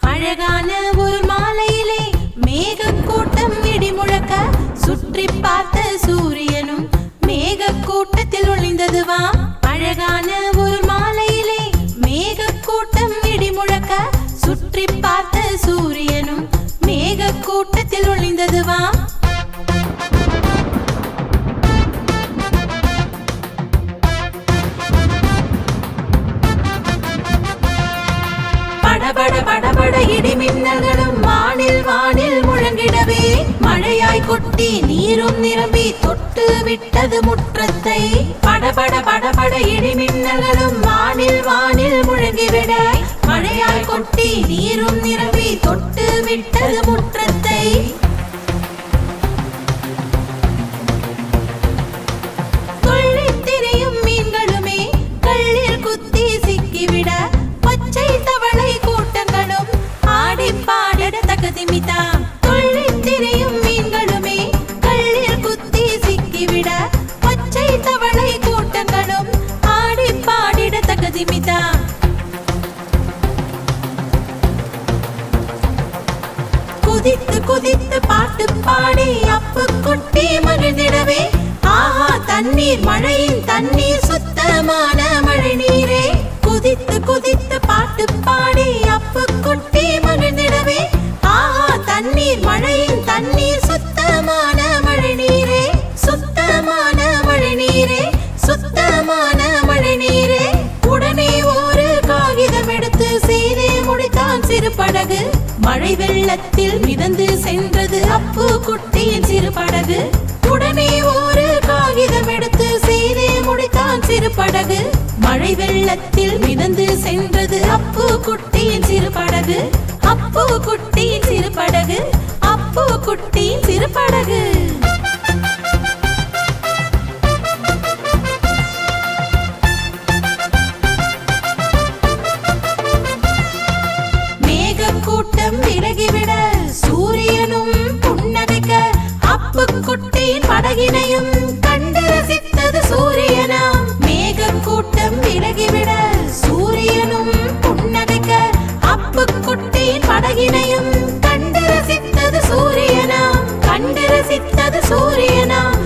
அழகான ஒரு மாலையிலே மேகக்கூட்டம் இடி முழக்க சுற்றி பார்த்த சூரியனும் மேகக்கூட்டத்தில் ஒளிந்ததுவா? அழகான படபட படபட இடி மின்னல்களும் வானில் வானில் முழங்கிடவே. மழையாய் கொட்டி நீரும் நிரம்பி தொட்டு விட்டது முற்றத்தை. படபட படபட இடி மின்னல்களும் வானில் வானில் முழங்கிவிட. மழையாய் கொட்டி நீரும் நிரம்பி தொட்டு விட்டது குதித்து குதித்து பாட்டு பாடி அப்பு குட்டி மகிழ்ந்திடவே ஆஹா தண்ணீர் மழையின் தண்ணீர் சுத்தமான மழை நீரே. குதித்து குதித்து பாட்டு பாடி அப்பு குட்டி மகிழ்ந்திடவே ஆஹா தண்ணீர் மழையின் தண்ணீர் சுத்தமான மழை நீரே. சுத்தமான மழை நீரே சுத்தமான மழை நீரே. உடனே ஒரு காகிதம் எடுத்து செய்தே முடித்தான் சிறு படகு. மழை வெள்ளத்தில் மிதந்து சென்றது. அப்பு குட்டியின் சிறு படகு. உடனே ஒரு காகிதம் எடுத்து செய்தே முடித்தான் சிறு படகு. மழை வெள்ளத்தில் மிதந்து சென்றது. அப்பு குட்டியின் சிறு படகு. அப்பு குட்டியின் சிறு படகு. அப்பு குட்டியின் சிறு படகு. அழகினையும் கண்டு ரசித்தது சூரியனாம். மேக கூட்டம் விலகிவிட சூரியனும் புன்னகைக்க அப்பு குட்டியின் படகினையும் கண்டு ரசித்தது சூரியனாம். கண்டு ரசித்தது சூரியனாம்.